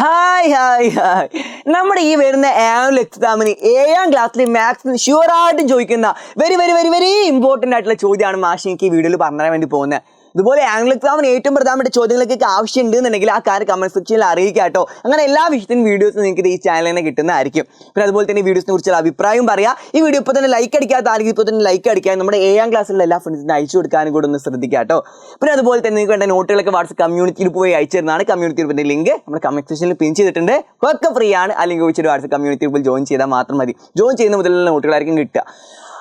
Hi hi hi നമ്മുടെ ഈ വരുന്ന ആനുവൽ എക്സാമിന് ഏഴാം ക്ലാസ്സിൽ മാത്സിന് ഷുവറായിട്ടും ചോദിക്കുന്ന very very very very important ആയിട്ടുള്ള ചോദ്യമാണ് മാഷി ഈ വീഡിയോയിൽ പറഞ്ഞു വേണ്ടി പോകുന്നത്. ഇതുപോലെ ആംഗിൾ എക്സാമിന് ഏറ്റവും പ്രധാനപ്പെട്ട ചോദ്യങ്ങളൊക്കെ ആവശ്യം ഉണ്ടെന്നുണ്ടെങ്കിൽ ആ കാര്യം കമന്റ് സെക്ഷനിൽ അറിയിക്കുക കേട്ടോ. അങ്ങനെ എല്ലാ വിഷയത്തിനും വീഡിയോസ് നിങ്ങൾക്ക് ഈ ചാനലിൽ കിട്ടുന്നതായിരിക്കും. പിന്നെ അതുപോലെ തന്നെ വീഡിയോസിനെ കുറിച്ചുള്ള അഭിപ്രായം പറയാം. ഈ വീഡിയോ ഇപ്പോൾ തന്നെ ലൈക്ക് അടിക്കാത്ത ആരെങ്കിൽ ഇപ്പോൾ തന്നെ ലൈക്ക് അടിക്കാൻ നമ്മുടെ ഏഴാം ക്ലാസ്സിലുള്ള എല്ലാ ഫ്രണ്ട്സിനും അയച്ചു കൊടുക്കാനും കൂടെ ഒന്ന് ശ്രദ്ധിക്കുക കേട്ടോ. പിന്നെ അതുപോലെ തന്നെ നിങ്ങൾക്ക് വേണ്ട നോട്ടുകളൊക്കെ വാട്സ്ആപ്പ് കമ്മ്യൂണിറ്റിയിൽ പോയി അയച്ചു തരുന്നതാണ് കമ്മ്യൂണിറ്റി ഗ്രൂപ്പിന്റെ ലിങ്ക് നമ്മുടെ കമന്റ് സെക്ഷനിൽ പിൻ ചെയ്തിട്ടുണ്ട്. ഒക്കെ ഫ്രീ ആണ്. അല്ലെങ്കിൽ ലിങ്ക് വെച്ചിട്ട് വാട്സ്ആപ്പ് കമ്മ്യൂണിറ്റി ഗ്രൂപ്പിൽ ജോയിൻ ചെയ്താൽ മാത്രം മതി. ജോയിൻ ചെയ്യുന്ന മുതലുള്ള നോട്ടുകളായിരിക്കും കിട്ടുക.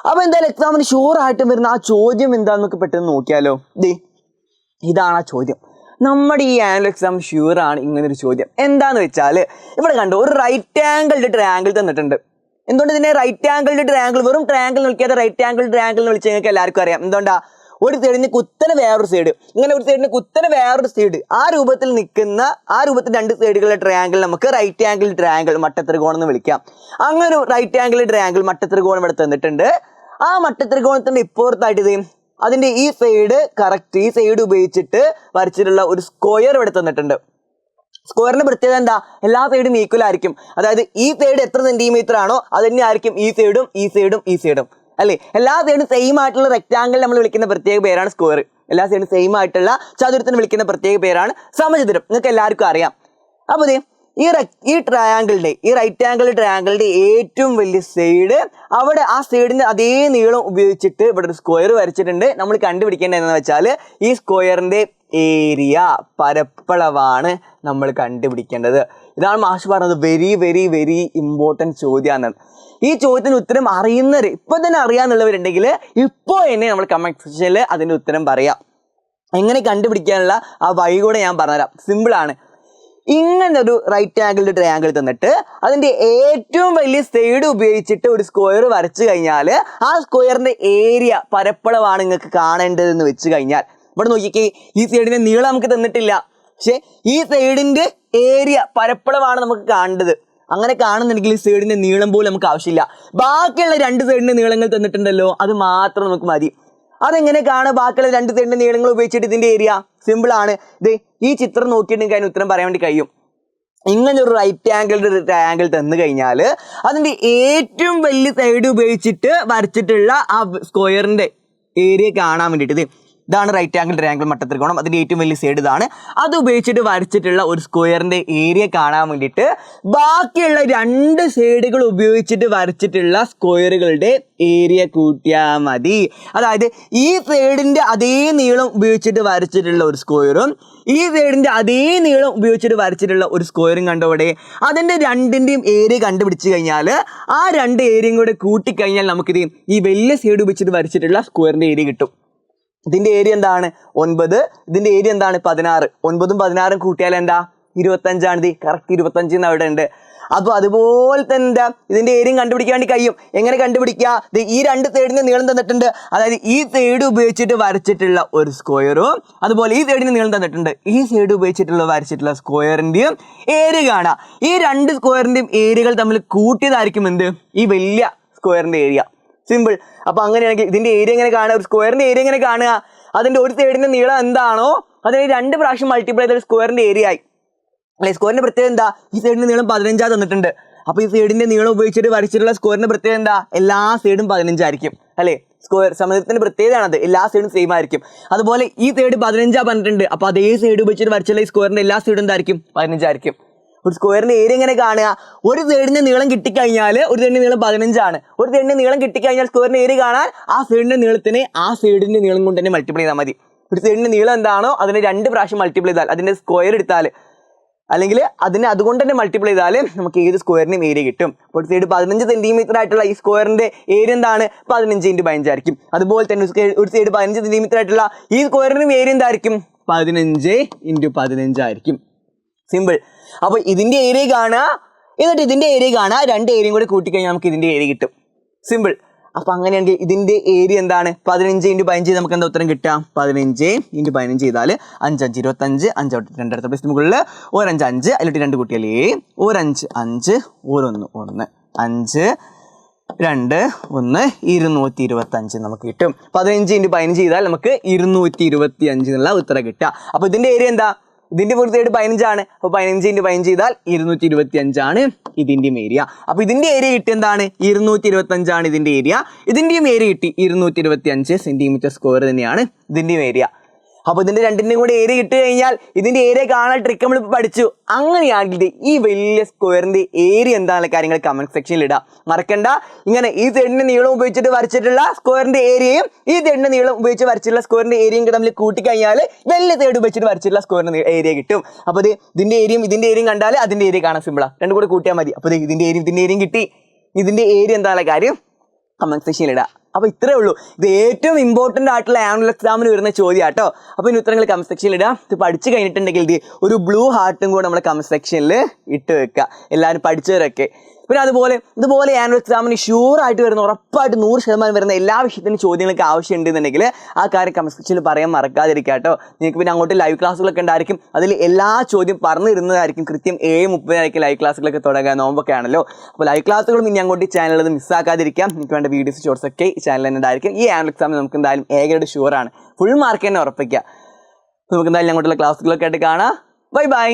അപ്പോൾ എന്തായാലും എക്സാമിന് ഷുവർ ആയിട്ടും വരുന്ന ആ ചോദ്യം എന്താണെന്നൊക്കെ പെട്ടെന്ന് നോക്കിയാലോ. ദേ ഇതാണ് ആ ചോദ്യം. നമ്മുടെ ഈ ആനുവൽ എക്സാം ഷുവർ ആണ് ഇങ്ങനെ ഒരു ചോദ്യം. എന്താന്ന് വെച്ചാൽ ഇവിടെ കണ്ടു ഒരു റൈറ്റ് ആംഗിൾഡ് ട്രയാങ്കിൾ തന്നിട്ടുണ്ട്. എന്തുകൊണ്ട് ഇതിനെ റൈറ്റ് ആംഗിൾഡ് ട്രയാങ്കിൾ വെറും ട്രയാങ്കിൾ നിൽക്കാതെ റൈറ്റ് ആംഗിൾ ട്രയാങ്കിൾ എന്ന് വിളിച്ച് നിങ്ങൾക്ക് എല്ലാവർക്കും അറിയാം. എന്തുകൊണ്ടാ? ഒരു സൈഡിന് കുത്തനെ വേറൊരു സൈഡ് ഇങ്ങനെ ഒരു സൈഡിന് കുത്തനെ വേറൊരു സൈഡ് ആ രൂപത്തിൽ നിൽക്കുന്ന ആ രൂപത്തിൽ രണ്ട് സൈഡുകളുടെ ട്രയാങ്കിൾ നമുക്ക് റൈറ്റ് ആംഗിൾ ട്രയാങ്കിൾ മട്ടത്രികോണം എന്ന് വിളിക്കാം. അങ്ങനെ ഒരു റൈറ്റ് ആംഗിൾ ട്രയാങ്കിൾ മട്ടത്രികോണം ഇവിടെ തന്നിട്ടുണ്ട്. ആ മട്ടത്രികോണത്തിന്റെ ഇപ്പുറത്തായിട്ട് ഇത് അതിന്റെ ഈ സൈഡ് കറക്റ്റ് ഈ സൈഡ് ഉപയോഗിച്ചിട്ട് വരച്ചിട്ടുള്ള ഒരു സ്ക്വയർ ഇവിടെ തന്നിട്ടുണ്ട്. സ്ക്വയറിന്റെ പ്രത്യേകത എന്താ? എല്ലാ സൈഡും ഈക്വൽ ആയിരിക്കും. അതായത് ഈ സൈഡ് എത്ര സെന്റിമീറ്റർ ആണോ അത് തന്നെ ആയിരിക്കും ഈ സൈഡും ഈ സൈഡും ഈ സൈഡും അല്ലേ? എല്ലാ സൈഡും സെയിം ആയിട്ടുള്ള റെക്റ്റാങ്കിൾ നമ്മൾ വിളിക്കുന്ന പ്രത്യേക പേരാണ് സ്ക്വയർ എല്ലാ സൈഡും സെയിം ആയിട്ടുള്ള ചതുരത്തിന് വിളിക്കുന്ന പ്രത്യേക പേരാണ് സമചതുരം. നിങ്ങൾക്ക് എല്ലാവർക്കും അറിയാം. അപ്പോൾ ഈ ഈ ട്രയാങ്കിളിന്റെ ഈ റൈറ്റ് ആംഗിൾ ട്രയാങ്കിളിന്റെ ഏറ്റവും വലിയ സൈഡ് അവിടെ ആ സൈഡിന്റെ അതേ നീളം ഉപയോഗിച്ചിട്ട് ഇവിടെ ഒരു സ്ക്വയർ വരച്ചിട്ടുണ്ട്. നമ്മൾ കണ്ടുപിടിക്കേണ്ടത് എന്താണെന്ന് വെച്ചാൽ ഈ സ്ക്വയറിന്റെ ഏരിയ പരപ്പളവാണ് നമ്മൾ കണ്ടുപിടിക്കേണ്ടത്. ഇതാണ് മാഷ് പറഞ്ഞത് വെരി വെരി വെരി ഇമ്പോർട്ടന്റ് ചോദ്യമാണ്. ഈ ചോദ്യത്തിന് ഉത്തരം അറിയുന്നവർ ഇപ്പൊ തന്നെ അറിയാന്നുള്ളവരുണ്ടെങ്കിൽ ഇപ്പോൾ തന്നെ നമ്മൾ കമന്റ് സെക്ഷനിൽ അതിന്റെ ഉത്തരം പറയാം. എങ്ങനെ കണ്ടുപിടിക്കാനുള്ള ആ വഴി കൂടെ ഞാൻ പറഞ്ഞുതരാം. സിമ്പിളാണ് ഇങ്ങനെ ഒരു റൈറ്റ് ആംഗിൾ ട്രയാങ്കിൾ തന്നിട്ട് അതിന്റെ ഏറ്റവും വലിയ സൈഡ് ഉപയോഗിച്ചിട്ട് ഒരു സ്ക്വയർ വരച്ചു കഴിഞ്ഞാൽ ആ സ്ക്വയറിന്റെ ഏരിയ പരപ്പളവാണ് നിങ്ങൾക്ക് കാണേണ്ടതെന്ന് വെച്ച് കഴിഞ്ഞാൽ. ഇവിടെ നോക്കിക്കേ ഈ സൈഡിന്റെ നീളം നമുക്ക് തന്നിട്ടില്ല. പക്ഷേ ഈ സൈഡിന്റെ ഏരിയ പരപ്പളവാണ് നമുക്ക് കാണേണ്ടത്. അങ്ങനെ കാണുന്നുണ്ടെങ്കിൽ ഈ സൈഡിന്റെ നീളം പോലും നമുക്ക് ആവശ്യമില്ല. ബാക്കിയുള്ള രണ്ട് സൈഡിന്റെ നീളങ്ങൾ തന്നിട്ടുണ്ടല്ലോ അത് മാത്രം നമുക്ക് മതി. അതെങ്ങനെ കാണുക? ബാക്കിയുള്ള രണ്ട് തെണ്ട് നീളങ്ങൾ ഉപയോഗിച്ചിട്ട് ഇതിന്റെ ഏരിയ സിമ്പിൾ ആണ്. ഇത് ഈ ചിത്രം നോക്കിയിട്ടുണ്ടെങ്കിൽ അതിന് ഉത്തരം പറയാൻ വേണ്ടി കഴിയും. ഇങ്ങനെ ഒരു റൈറ്റ് ആംഗിൾ ട്രയാങ്കിൾ തന്നു കഴിഞ്ഞാൽ അതിന്റെ ഏറ്റവും വലിയ സൈഡ് ഉപയോഗിച്ചിട്ട് വരച്ചിട്ടുള്ള ആ സ്ക്വയറിന്റെ ഏരിയ കാണാൻ വേണ്ടിയിട്ട് ഇതാണ് റൈറ്റ് ആംഗിൾ ട്രയാങ്കിൾ മട്ടത്രികോണം. അതിന്റെ ഏറ്റവും വലിയ സൈഡ് ഇതാണ്. അത് ഉപയോഗിച്ചിട്ട് വരച്ചിട്ടുള്ള ഒരു സ്ക്വയറിന്റെ ഏരിയ കാണാൻ വേണ്ടിയിട്ട് ബാക്കിയുള്ള രണ്ട് സൈഡുകൾ ഉപയോഗിച്ചിട്ട് വരച്ചിട്ടുള്ള സ്ക്വയറുകളുടെ ഏരിയ കൂട്ടിയാൽ മതി. അതായത് ഈ സൈഡിന്റെ അതേ നീളം ഉപയോഗിച്ചിട്ട് വരച്ചിട്ടുള്ള ഒരു സ്ക്വയറും ഈ സൈഡിന്റെ അതേ നീളം ഉപയോഗിച്ചിട്ട് വരച്ചിട്ടുള്ള ഒരു സ്ക്വയറും കണ്ടോടെ? അതിന്റെ രണ്ടിന്റെയും ഏരിയ കണ്ടുപിടിച്ച് കഴിഞ്ഞാൽ ആ രണ്ട് ഏരിയയും കൂടെ കൂട്ടിക്കഴിഞ്ഞാൽ നമുക്കിത് ഈ വലിയ സൈഡ് ഉപയോഗിച്ചിട്ട് വരച്ചിട്ടുള്ള സ്ക്വയറിന്റെ ഏരിയ കിട്ടും. ഇതിന്റെ ഏരിയ എന്താണ്? ഒൻപത്. ഇതിന്റെ ഏരിയ എന്താണ്? പതിനാറ്. ഒൻപതും പതിനാറും കൂട്ടിയാൽ എന്താ? ഇരുപത്തഞ്ചാണ്. ഇത് കറക്റ്റ് ഇരുപത്തഞ്ച് എന്ന് അവിടെ ഉണ്ട്. അപ്പോൾ അതുപോലെ തന്നെ എന്താ? ഇതിന്റെ ഏരിയയും കണ്ടുപിടിക്കാൻ വേണ്ടി കഴിയും. എങ്ങനെ കണ്ടുപിടിക്കുക? ഈ രണ്ട് തേടിന് നീളം തന്നിട്ടുണ്ട്. അതായത് ഈ തേട് ഉപയോഗിച്ചിട്ട് വരച്ചിട്ടുള്ള ഒരു സ്ക്വയറും അതുപോലെ ഈ തേടിന് നീളം തന്നിട്ടുണ്ട്. ഈ സൈഡ് ഉപയോഗിച്ചിട്ടുള്ള വരച്ചിട്ടുള്ള സ്ക്വയറിന്റെയും ഏരിയ കാണാം. ഈ രണ്ട് സ്ക്വയറിന്റെയും ഏരിയകൾ തമ്മിൽ കൂട്ടിയതായിരിക്കും എന്ത്? ഈ വലിയ സ്ക്വയറിന്റെ ഏരിയ സിമ്പിൾ. അപ്പോൾ അങ്ങനെയാണെങ്കിൽ ഇതിന്റെ ഏരിയ എങ്ങനെ കാണുക? ഒരു സ്ക്വയറിന്റെ ഏരിയ എങ്ങനെ കാണുക? അതിന്റെ ഒരു സൈഡിന്റെ നീളം എന്താണോ അതിന് രണ്ട് പ്രാവശ്യം മൾട്ടിപ്ലൈ ചെയ്ത സ്ക്വയറിന്റെ ഏരിയ ആയി. അല്ലെ? സ്ക്വയറിന്റെ പ്രത്യേകത എന്താ? ഈ സൈഡിന്റെ നീളം പതിനഞ്ചാ തന്നിട്ടുണ്ട്. അപ്പോൾ ഈ സൈഡിന്റെ നീളം ഉപയോഗിച്ചിട്ട് വരച്ചിട്ടുള്ള സ്ക്വയറിന്റെ പ്രത്യേകത എന്താ? എല്ലാ സൈഡും പതിനഞ്ചായിരിക്കും. അല്ലേ? സ്ക്വയർ സമയത്തിന്റെ പ്രത്യേകതയാണത്. എല്ലാ സൈഡും സെയിം ആയിരിക്കും. അതുപോലെ ഈ സൈഡ് പതിനഞ്ചാ പറഞ്ഞിട്ടുണ്ട്. അപ്പോൾ അതേ സൈഡ് ഉപയോഗിച്ചിട്ട് വരച്ചുള്ള ഈ സ്ക്വയറിന്റെ എല്ലാ സൈഡും എന്തായിരിക്കും? പതിനഞ്ചായിരിക്കും. ഒരു സ്ക്വയറിന്റെ ഏരിയ എങ്ങനെ കാണുക. ഒരു തേടിന്റെ നീളം കിട്ടിക്കഴിഞ്ഞാൽ ഒരു തേടിന്റെ നീളം പതിനഞ്ചാണ്. ഒരു തേടിന്റെ നീളം കിട്ടിക്കഴിഞ്ഞാൽ സ്ക്വയറിന്റെ ഏരിയ കാണാൻ ആ സൈഡിന്റെ നീളത്തിന് ആ സൈഡിന്റെ നീളം കൊണ്ട് തന്നെ മൾട്ടിപ്ലൈ ചെയ്താൽ മതി. ഒരു സൈഡിന്റെ നീളം എന്താണോ അതിനെ രണ്ട് പ്രാവശ്യം മൾട്ടിപ്ലൈ ചെയ്താൽ അതിന്റെ സ്ക്വയർ എടുത്താൽ അല്ലെങ്കിൽ അതിനെ അതുകൊണ്ട് തന്നെ മൾട്ടിപ്ലൈ ചെയ്താൽ നമുക്ക് ഏത് സ്ക്വയറിനും ഏരിയ കിട്ടും. ഒരു സൈഡ് പതിനഞ്ച് സെന്റിമീറ്റർ ആയിട്ടുള്ള ഈ സ്ക്വയറിന്റെ ഏരിയ എന്താണ്? പതിനഞ്ച് ഇന്റു പതിനഞ്ചായിരിക്കും അതുപോലെ തന്നെ ഒരു സൈഡ് പതിനഞ്ച് സെന്റിമീറ്റർ ആയിട്ടുള്ള ഈ സ്ക്വയറിനും ഏരിയ എന്തായിരിക്കും? പതിനഞ്ച് ഇന്റു പതിനഞ്ചായിരിക്കും സിമ്പിൾ അപ്പോൾ ഇതിന്റെ ഏരിയ കാണുക. എന്നിട്ട് ഇതിന്റെ ഏരിയ കാണുക. രണ്ട് ഏരിയയും കൂടി കൂട്ടിക്കഴിഞ്ഞാൽ നമുക്ക് ഇതിന്റെ ഏരിയ കിട്ടും. സിമ്പിൾ അപ്പോൾ അങ്ങനെയാണെങ്കിൽ ഇതിന്റെ ഏരിയ എന്താണ്? പതിനഞ്ച് ഇന്റു പതിനഞ്ച് നമുക്ക് എന്താ ഉത്തരം കിട്ടാം പതിനഞ്ച് ഇന്റു പതിനഞ്ച് ചെയ്താൽ അഞ്ചഞ്ച് ഇരുപത്തഞ്ച് അഞ്ചോട്ട് രണ്ടടുത്ത പ്ലസ് മുകളിൽ ഒരഞ്ച് അഞ്ച് അതിലോട്ട് രണ്ട് കുട്ടികളേ ഒരഞ്ച് അഞ്ച് ഒരൊന്ന് ഒന്ന് അഞ്ച് രണ്ട് ഒന്ന് ഇരുന്നൂറ്റി ഇരുപത്തഞ്ച് നമുക്ക് കിട്ടും. പതിനഞ്ച് ഇന്റു പതിനഞ്ച് ചെയ്താൽ നമുക്ക് ഇരുന്നൂറ്റി ഇരുപത്തി അഞ്ച് എന്നുള്ള ഉത്തരം കിട്ടുക. അപ്പോൾ ഇതിന്റെ ഏരിയ എന്താ? ഇതിന്റെ പൂർത്തിയായിട്ട് പതിനഞ്ചാണ് അപ്പോൾ പതിനഞ്ച് ഇന്റു പതിനഞ്ച് ചെയ്താൽ ഇരുന്നൂറ്റി ഇരുപത്തി അഞ്ചാണ് ഇതിന്റെയും ഏരിയ അപ്പോൾ ഇതിന്റെ ഏരിയ കിട്ടി എന്താണ്? ഇരുന്നൂറ്റി ഇരുപത്തി അഞ്ചാണ് ഇതിന്റെ ഏരിയ ഇതിന്റെയും ഏരിയ കിട്ടി ഇരുന്നൂറ്റി ഇരുപത്തി അഞ്ച് സെന്റിമീറ്റർ സ്ക്വയർ തന്നെയാണ് ഇതിന്റെയും ഏരിയ അപ്പോൾ ഇതിന്റെ രണ്ടിന്റെയും കൂടെ ഏരിയ കിട്ടി കഴിഞ്ഞാൽ ഇതിന്റെ ഏരിയ കാണാൻ ട്രിക്ക് നമ്മൾ പഠിച്ചു. അങ്ങനെയാണെങ്കിൽ ഈ വലിയ സ്ക്വയറിന്റെ ഏരിയ എന്താണെന്ന കാര്യങ്ങൾ കമന്റ് സെക്ഷനിൽ ഇടാം. മറക്കണ്ട. ഇങ്ങനെ ഈ സൈഡിന്റെ നീളം ഉപയോഗിച്ചിട്ട് വരച്ചിട്ടുള്ള സ്ക്വയറിന്റെ ഏരിയയും ഈ സൈഡിന്റെ നീളം ഉപയോഗിച്ച് വരച്ചിട്ടുള്ള സ്ക്വയറിന്റെ ഏരിയയും കൂടെ തമ്മിൽ കൂട്ടിക്കഴിഞ്ഞാൽ വലിയ തേട് ഉപയോഗിച്ചിട്ട് വരച്ചിട്ടുള്ള സ്ക്വയറിന്റെ ഏരിയ കിട്ടും. അപ്പോൾ ഇത് ഇതിന്റെ ഏരിയയും ഇതിന്റെ ഏരിയയും കണ്ടാൽ അതിന്റെ ഏരിയ കാണാൻ സിമ്പിളാണ് രണ്ടും കൂടെ കൂട്ടിയാൽ മതി. അപ്പോൾ ഇതിന്റെ ഇതിന്റെ ഏരിയ ഇതിന്റെ ഏരിയയും കിട്ടി. ഇതിന്റെ ഏരിയ എന്താണെന്ന കാര്യം കമന്റ് സെക്ഷനിൽ ഇടാം. അപ്പോൾ ഇത്രേ ഉള്ളൂ. ഇത് ഏറ്റവും ഇമ്പോർട്ടന്റ് ആയിട്ടുള്ള ആനുവൽ എക്സാമിന് വരുന്ന ചോദ്യം കേട്ടോ അപ്പോൾ ഇനി ഉത്തരങ്ങൾ കമന്റ് സെക്ഷനിൽ ഇടാം. ഇത് പഠിച്ചു കഴിഞ്ഞിട്ടുണ്ടെങ്കിൽ ഇത് ഒരു ബ്ലൂ ഹാർട്ടും കൂടെ നമ്മൾ കമന്റ് സെക്ഷനിൽ ഇട്ട് വെക്കുക. എല്ലാവരും പഠിച്ചവരൊക്കെ. പിന്നെ അതുപോലെ ഇതുപോലെ ആനുവൽ എക്സാമിന് ഷുവർ ആയിട്ട് വരുന്ന ഉറപ്പായിട്ട് നൂറ് ശതമാനം വരുന്ന എല്ലാ വിഷയത്തിനും ചോദ്യങ്ങൾക്ക് ആവശ്യമുണ്ടെന്നുണ്ടെങ്കിൽ ആ കാര്യം കമന്റ് സെക്ഷനിൽ പറയാൻ മറക്കാതിരിക്കുക കേട്ടോ. നിങ്ങൾക്ക് പിന്നെ അങ്ങോട്ട് ലൈവ് ക്ലാസ്സുകളൊക്കെ ഉണ്ടായിരിക്കും. അതിൽ എല്ലാ ചോദ്യം പറഞ്ഞു തരുന്നതായിരിക്കും കൃത്യം ഏഴ് മുപ്പതിനായിരിക്കും ലൈവ് ക്ലാസ്സുകളൊക്കെ തുടങ്ങുക. നോമ്പൊക്കെ ആണല്ലോ. അപ്പോൾ ലൈവ് ക്ലാസ്സുകളും ഇനി അങ്ങോട്ട് ചാനലിൽ അത് മിസ്സാക്കാതിരിക്കാം നിങ്ങൾക്ക് വേണ്ട വീഡിയോസ് ഷോർട്സ് ഒക്കെ ഈ ചാനലിൽ തന്നെ ഉണ്ടായിരിക്കും. ഈ ആനുവൽ എക്സാമിൽ നമുക്ക് എന്തായാലും ഏകയുടെ ആണ്. ഫുൾ മാർക്ക് തന്നെ ഉറപ്പിക്കുക. നമുക്ക് എന്തായാലും അങ്ങോട്ടുള്ള ക്ലാസ്സുകളൊക്കെ ആയിട്ട് കാണാം. Bye bye